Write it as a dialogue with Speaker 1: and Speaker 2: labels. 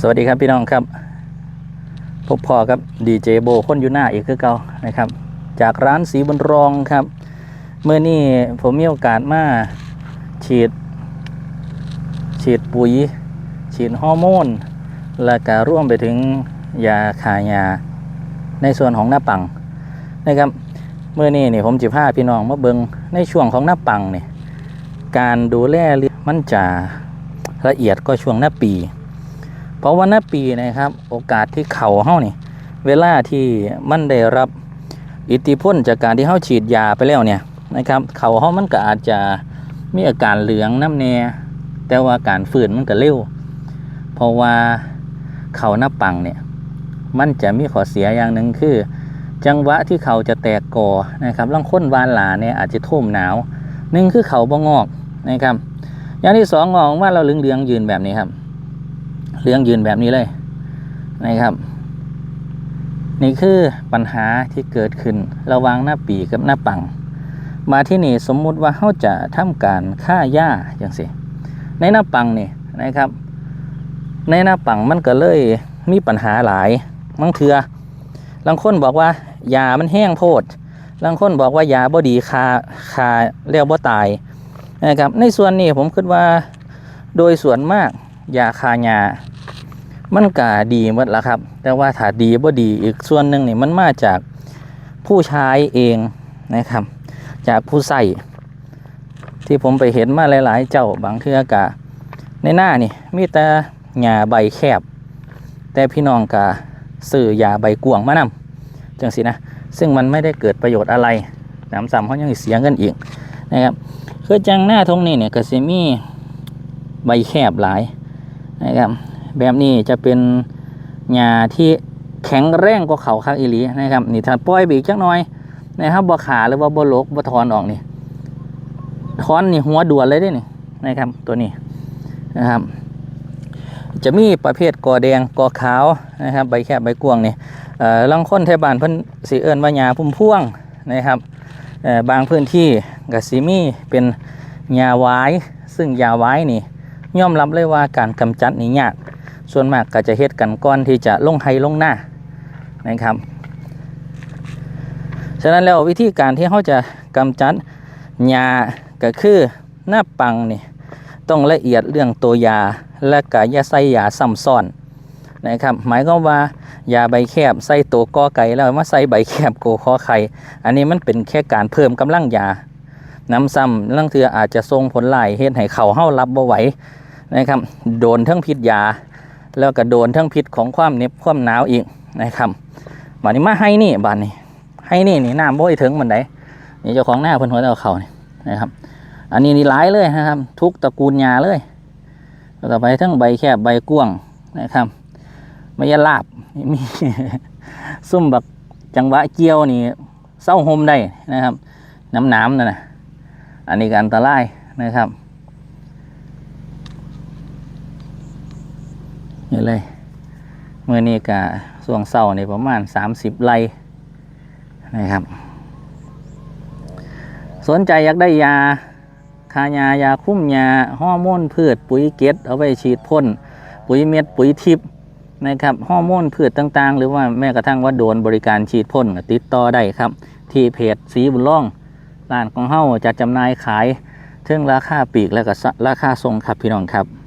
Speaker 1: สวัสดีครับพี่น้องครับ พบพอกับดีเจโบคนอยู่หน้าอีกคือเก่านะครับ จากร้านสีบนรองครับเมื่อนี้ผมมีโอกาสมาฉีด ฉีดปุ๋ย ฉีดฮอร์โมน และก็ร่วมไปถึงยาคายา ในส่วนของหน้าปังนะครับเมื่อนี้นี่ผมจิพาพี่น้องมาเบิงในช่วงของหน้าปังเนี่ยการดูแลมันจะละเอียดก็ช่วงหน้าปี เพราะว่าหน้าปีนะครับ โอกาสที่เข่าเฮานี่ เวลาที่มันได้รับอิทธิพลจากการที่เฮาฉีดยาไปแล้วเนี่ยนะครับ เข่าเฮามันก็อาจจะมีอาการเหลืองน้ำแน่แต่ว่าการฝืนมันก็เร็วเพราะว่าเข่าหน้าปังเนี่ยมันจะมีข้อเสียอย่างหนึ่งคือ จังหวะที่เขาจะแตกกอนะครับลังค้นวานหลาเนี่ยอาจจะท่วมหนาวหนึ่งคือเขาบ่งอกนะครับ อย่างที่สองงอกออกมาเราเหลืองเหลืองๆยืนแบบนี้ครับ เหลืองยืนแบบนี้เลยนะครับ นี่คือปัญหาที่เกิดขึ้นระหว่างหน้าปีกับหน้าปัง มาที่นี่สมมุติว่าเขาจะทำการฆ่าหญ้าอย่างสิในหน้าปังนี่นะครับ ในหน้าปังมันก็เลยมีปัญหาหลายบางเทือบางคนบอกว่ายามันแห้งโพดบางคนบอกว่ายาบ่ดีคาคาเรียกบ่ตายนะครับในส่วนนี้ผมคิดว่าโดยส่วนมาก ยาคายามันก็ดีหมดละครับ แต่ว่าถ้าดีบ่ดีอีกส่วนหนึ่งนี่มันมาจากผู้ใช้เองนะครับ จากผู้ใส่ที่ผมไปเห็นมาหลาย ๆ เจ้าบางเทือกะในหน้านี่มีแต่หญ้าใบแคบ แต่พี่น้องกะซื้อยาใบกวงมานำจังสินะซึ่งมันไม่ได้เกิดประโยชน์อะไรน้ำซ้ำเขายังเสียเงินอีกนะครับคือจังหน้าทงนี้เนี่ยก็สิมีใบแคบหลาย นะครับ แบบนี้จะเป็นหญ้าที่แข็งแรงกว่าเขาคักอีหลีนะครับนี่ถ้าปล่อยไปอีกจักหน่อยนะครับบ่ขาหรือว่าบ่ลกบ่ถอนออกนี่ถอนนี่หัวด่วนเลยด้นี่นะครับตัวนี้นะครับ จะมีประเภทกอแดงกอขาวนะครับใบแคบใบกวางนี่เอ่อลังค้นไทยบ้านเพิ่นสิเอิ้นว่าหญ้าพุ่มพวงนะครับบางพื้นที่ก็สิมีเป็นหญ้าหวายซึ่งหญ้าหวายนี่ ย่อมรับเลยว่าการกำจัดนี่ยากส่วนมากก็จะเฮ็ดกันก่อนที่จะลงไฮลงหน้านะครับฉะนั้นแล้ววิธีการที่เขาจะกำจัดหญ้าก็คือหน้าปังนี่ต้องละเอียดเรื่องตัวยาและก็ยาใส่ยาซ้ำซ้อนนะครับหมายความว่ายาใบแคบใส่ตัวกอไก่แล้วมาใส่ใบแคบโกคอไข่อันนี้มันเป็นแค่การเพิ่มกำลังยาน้ำซ้ำลังเทืออาจจะส่งผลหลายเฮ็ดให้เข่าเฮารับบ่ไหว นะครับ โดนทั้งพิษยา แล้วก็โดนทั้งพิษของความเน็บความหนาวอีกนะครับบาดนี้มาให้นี่บาดนี้ ให้นี่นี่น้ำบ่อยถึงมันไดนี่เจ้าของหน้าเพิ่นหัวเอาเขานี่นะครับ อันนี้นี่หลายเลยนะครับ ทุกตระกูลยาเลยแล้วก็ไปทั้งใบแคบใบกว้างนะครับไม่ยาลาบมีซุ่มแบักจังหวะเจียวนี่เศร้าโฮมได้นะครับน้ำน้ำนั่นนะอันนี้ก็อันตรายนะครับ นี่เลยเมื่อนี้กะส่วงเศร้านี่ประมาณ 30ไร่นะครับ สนใจอยากได้ยาคายายาคุ้มยาฮอร์โมนพืชปุ๋ยเกตเอาไปฉีดพ่นปุ๋ยเม็ดปุ๋ยทิพย์นะครับฮอร์โมนพืชต่างๆ หรือว่าแม้กระทั่งว่าโดนบริการฉีดพ่นติดต่อได้ครับ ที่เพจสีบุญล่องร้านของเฮ้าจะจำหน่ายขายถึงราคาปีกและก็ราคาทรงครับพี่น้องครับ